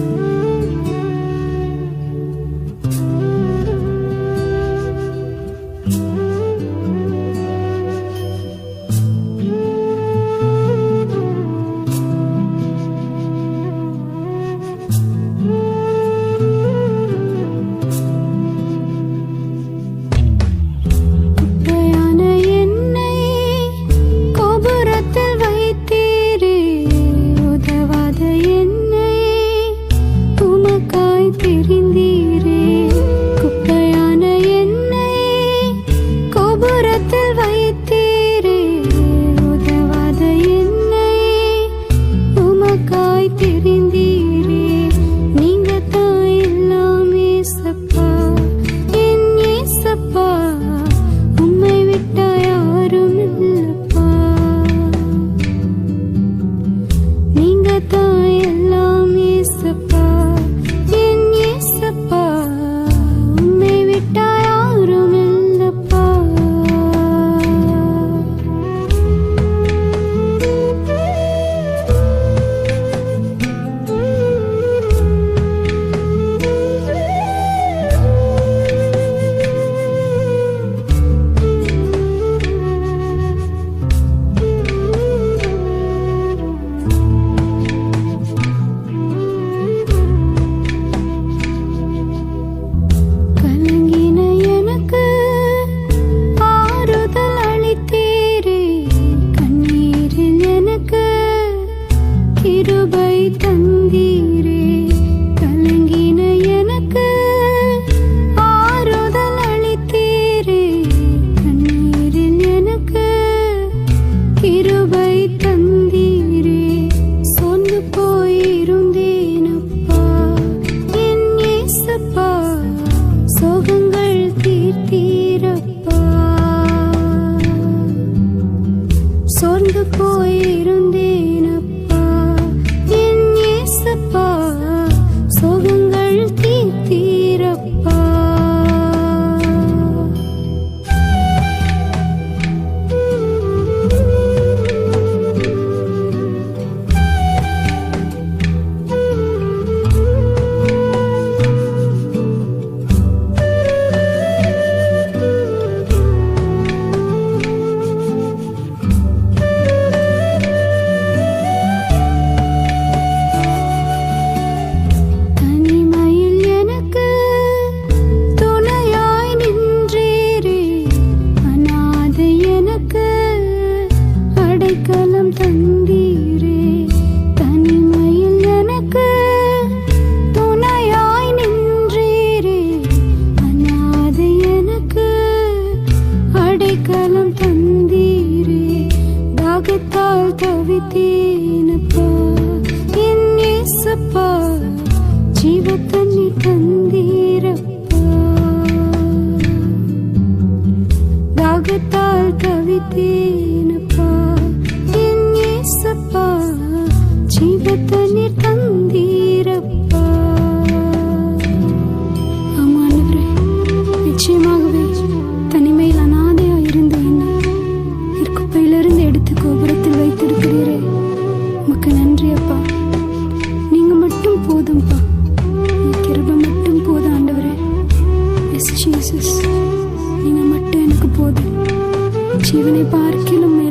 life. அடைக்கலம் தந்தீரே தாகத்தால் தவித்தேனப்பா என் ஏசப்பா ஜீவ தண்ணி தந்தீரப்பா தாகத்தால் தவித்தேனப்பா என் ஏசப்பா ஜீவ ஜீவனை பார்க்கணுமே